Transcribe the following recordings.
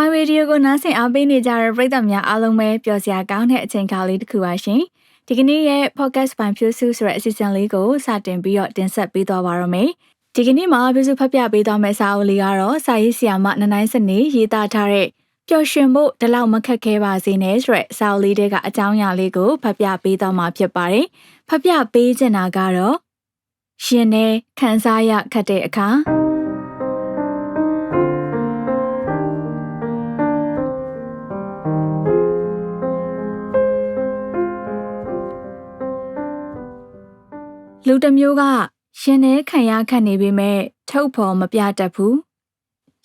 မိုင်းရေဒီယိုကိုနားဆင်အားပေးနေကြတဲ့ပရိသတ်များအားလုံးပဲပျော်စရာကောင်းတဲ့အချိန်အခါလေးတစ်ခုပါရှင်။ဒီကနေ့ရဲ့ podcast ပိုင်းဖြူစုဆိုတဲ့အစီအစဉ်လေးကိုစတင်ပြီးတော့တင်ဆက်ပေးသွားပါရမယ်။ဒီကနေ့မှာဖြူစုဖတ်ပြပေးသွားမယ့်စာအုပ်လေးကတော့စာရေးဆရာမနနိုင်စနေရေးသားထားတဲ့ပျော်ရွှင်ဖို့ဒီလောက်မခက်ခဲပါစေနဲ့ဆိုတဲ့စာအုပ်လေးတွေကအကြောင်းအရာလေးကိုဖတ်ပြပေးသွားမှာဖြစ်ပါတယ်။ဖတ်ပြပေးချင်တာကတော့ရှင်နဲ့ခန်းစားရခတ်တဲ့အခါ လူတစ်မျိုးကရှင်နဲ့ခံရခတ်နေပေမဲ့ထုတ်ဖော်မပြတတ်ဘူး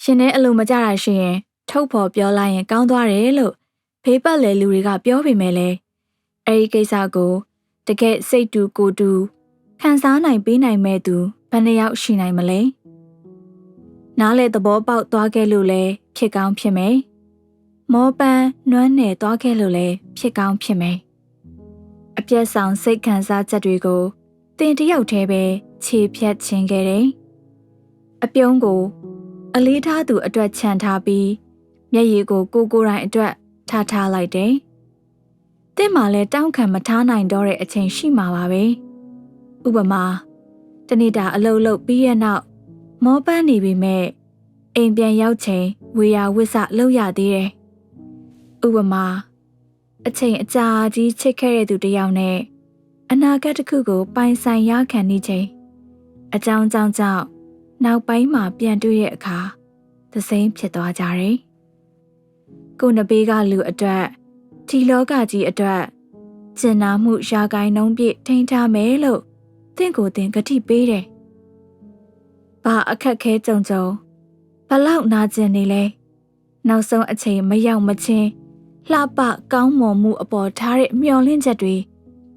ရှင်နဲ့အလိုမကြတာရှိရင် ထုတ်ဖော်ပြောလိုက်ရင်ကောင်းသွားတယ်လို့ဖေးပတ်လေလူတွေကပြောပေမဲ့လည်းအဲဒီကိစ္စကိုတကယ်စိတ်တူကိုတူခံစားနိုင်ပေးနိုင်မဲ့သူဘယ်နှယောက်ရှိနိုင်မလဲနားလေသဘောပေါက်သွားခဲ့လို့လဲဖြစ်ကောင်းဖြစ်မယ်မောပန်းနွမ်းနယ်သွားခဲ့လို့လဲဖြစ်ကောင်းဖြစ်မယ်အပြက်ဆောင်စိတ်ခံစားချက်တွေကို တင်တယောက်တည်းပဲခြေဖြတ်ခြင်းခဲ့တယ်။အပြုံးကို အလေးထားသူအတွက်ခြံထားပြီးမျက်ရည်ကိုကိုကိုတိုင်အတွက်ထားထားလိုက်တယ်။တင့်မှာလည်းတောင်းခံမထားနိုင်တော့တဲ့အချိန်ရှိမှာပါပဲ။ဥပမာတနေ့တာအလုပ်လုပ်ပြီးရနောက်မောပန်းနေပြီမဲ့အိမ်ပြန်ရောက်ချိန်ဝေယဝစ်စလုပ်ရသေးတယ်။ဥပမာအချိန်အကြာကြီးချစ်ခဲ့တဲ့သူတယောက်နဲ့ အနာဂတ်တစ်ခုကို ပိုင်ဆိုင်ရခံနေချိန်အကြောင်းကြောင့်ကြောင့်နောက်ပိုင်းမှာပြန်တွေ့တဲ့အခါသစိမ်းဖြစ်သွားကြတယ်။ကိုနဘေးကလူအတွက်ဒီလောကကြီးအတွက်ကျင်နာမှုရာဂိုင်းနှုံးပြည့်ထိန်းထားမယ်လို့သင်ကိုယ်တင်ဂတိပေးတယ်။ဘာအခက်ခဲကြုံကြုံဘလောက်နာကျင်နေလဲ။နောက်ဆုံးအချိန်မရောက်မချင်းလှပကောင်းမွန်မှုအပေါ်ထားတဲ့မျှော်လင့်ချက်တွေ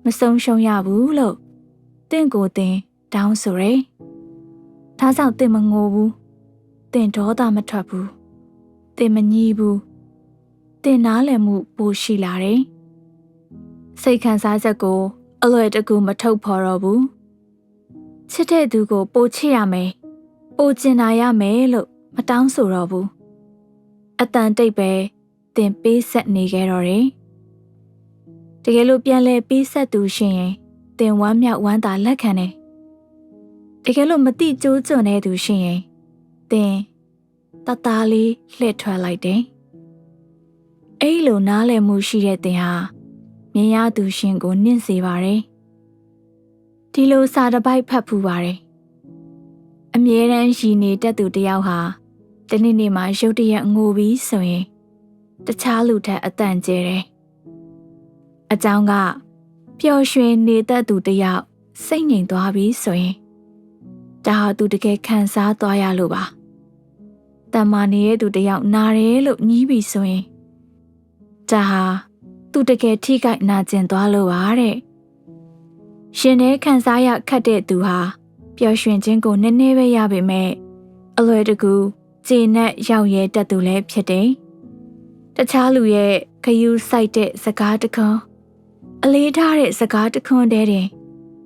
မဆုံးရှုံးရဘူးလို့တင့်ကိုတင်တောင်းဆိုရယ်။ဒါကြောင့်တင်မငိုဘူး။တင်ဒေါသမထွက်ဘူး။တင်မညှီးဘူး။တင်နားလည်မှုပိုရှိလာတယ်။စိတ်ခံစားချက်ကိုအလွယ်တကူမထုတ်ဖော်တော့ဘူး။ချစ်တဲ့သူကိုပိုချစ်ရမယ်။ပိုကျင်နာရမယ်လို့မတောင်းဆိုတော့ဘူး။အတန်တိတ်ပဲတင်ပေးဆက်နေခဲ့တော့တယ်။ တကယ်လို့ပြန်လဲပေးဆက်သူရှင်ရင်တင်ဝမ်းမြောက်ဝမ်းသာလက်ခံတယ်တကယ်လို့မတိကျိုးကျွံတဲ့သူရှင်ရင်တင်တသားလေးလှည့်ထွက်လိုက်တယ်အဲ့လိုနားလည်မှုရှိတဲ့တင်ဟာမြင်ရသူရှင်ကိုနှင့်စေပါတယ်ဒီလိုစာတစ်ပိုက်ဖတ်ဖူးပါတယ်အမြဲတမ်းရှိနေတတ်သူတယောက်ဟာတနေ့နေ့မှာရုတ်တရက်ငိုပြီးဆိုရင် တခြားလူထက်အတန်ကျဲတယ် အကြောင်းကပျော်ရွှင်နေတတ်သူတယောက်စိတ်ငြိမ်သွားပြီဆိုရင်ဒါဟာသူတကယ်ခံစားသွားရလို့ပါတမ္မာနေတဲ့သူတယောက်နာတယ်လို့ညည်းပြီဆိုရင်ဒါဟာသူတကယ်ထိခိုက်နာကျင်သွားလို့ပါတဲ့ရှင်နဲ့ခံစားရခတ်တဲ့သူဟာပျော်ရွှင်ခြင်းကိုနည်းနည်းပဲရပေမဲ့အလွယ်တကူကျေနပ်ရောက်ရဲတတ်သူလည်းဖြစ်တယ်တခြားလူရဲ့ခယူးဆိုင်တဲ့စကားတခွန်း အလေးထားတဲ့စကားတခွန်းတည်းတင်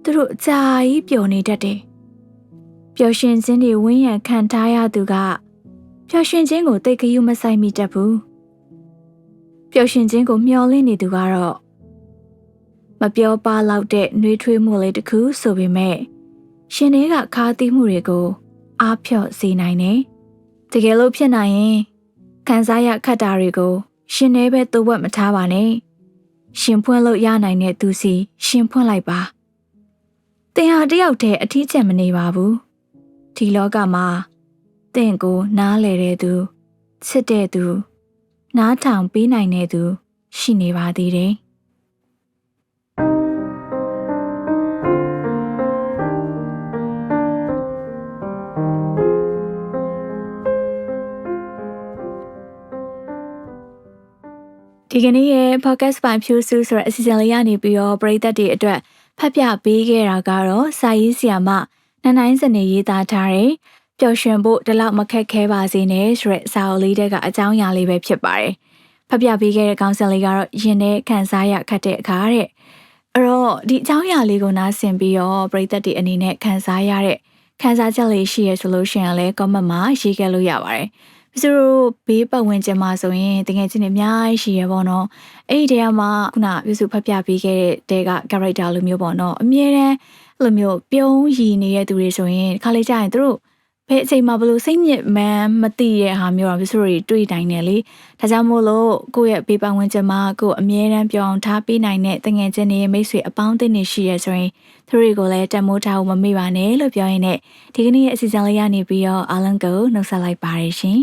သူတို့အကြာကြီးပျော်နေတတ်တယ်။ပျော်ရွှင်ခြင်းတွေဝန်းရံခံထားရသူကပျော်ရွှင်ခြင်းကိုတိတ်ခယူးမဆိုင်မိတတ်ဘူး။ပျော်ရွှင်ခြင်းကိုမျှော်လင့်နေသူကတော့မပြောပါလောက်တဲ့နှွေးထွေးမှုလေးတစ်ခုဆိုပေမဲ့ရှင်တွေကခါးသီးမှုတွေကိုအားဖြော့စေနိုင်တယ်။တကယ်လို့ဖြစ်နိုင်ရင်ခံစားရခတ်တာတွေကို ရှင်နေပဲသို့ဝက်မထားပါနဲ့။ ရှင်ဖွင့်လို့ရနိုင်တဲ့သူစီရှင်ဖွင့်လိုက်ပါ။တင်ဟာတယောက်တည်းအထီးကျန်မနေပါဘူး။ဒီလောကမှာတင့်ကိုနားလဲတဲ့သူချစ်တဲ့သူနားထောင်ပေးနိုင်တဲ့သူရှိနေပါသေးတယ်။ ဒီကနေ့ရဲ့ podcast ပိုင်းဖြူစုဆိုတဲ့အစီအစဉ်လေးရနေပြီးတော့ပရိသတ်တွေအတွက်ဖတ်ပြပေးခဲ့တာကတော့စာရေးဆရာမနန်းနိုင်စနေရေးသားထားတဲ့ပျော်ရွှင်ဖို့ဒီလောက်မခက်ခဲပါစေနဲ့ဆိုတဲ့စာအုပ်လေးတွေကအကြောင်းအရာလေးပဲဖြစ်ပါတယ်။ဖတ်ပြပေးခဲ့တဲ့ကောင်းစင်လေးကတော့ရင်ထဲခံစားရခတ်တဲ့အခါတဲ့အဲ့တော့ဒီအကြောင်းအရာလေးကိုနားဆင်ပြီးတော့ပရိသတ်တွေအနေနဲ့ခံစားရတဲ့ခံစားချက်လေးရှိရဆိုလို့ရှိရင်လည်း comment မှာရေးခဲ့လို့ရပါတယ်။ သူတို့ဘေးပတ်ဝန်းကျင်မှာဆိုရင်တကယ်ချင်းနေအများကြီးရှိရပေါ့နော်အဲ့ဒီတည်းကမှခုနပြုစုဖတ်ပြပေးခဲ့တဲ့တဲက character လိုမျိုးပေါ့နော်အမြဲတမ်းအဲ့လိုမျိုးပြုံးရည်နေတဲ့သူတွေဆိုရင်ခါလေးကြရင်သူတို့ဘယ်အချိန်မှာဘလို့စိတ်ညစ်မှန်းမသိတဲ့ဟာမျိုးတော့ပြုစုတွေတွေ့တိုင်းတယ်လေဒါကြောင့်မို့လို့ကိုယ့်ရဲ့ဘေးပတ်ဝန်းကျင်မှာကိုယ်အမြဲတမ်းပြောင်းထားပေးနိုင်တဲ့တငယ်ချင်းတွေမိတ်ဆွေအပေါင်းအသင်းတွေရှိရဆိုရင်သူတွေကိုလည်းတမိုးထားဖို့မမေ့ပါနဲ့လို့ပြောရင်းနဲ့ဒီကနေ့ရဲ့အစီအစဉ်လေးရနေပြီးတော့အားလုံးကိုနှုတ်ဆက်လိုက်ပါရရှင်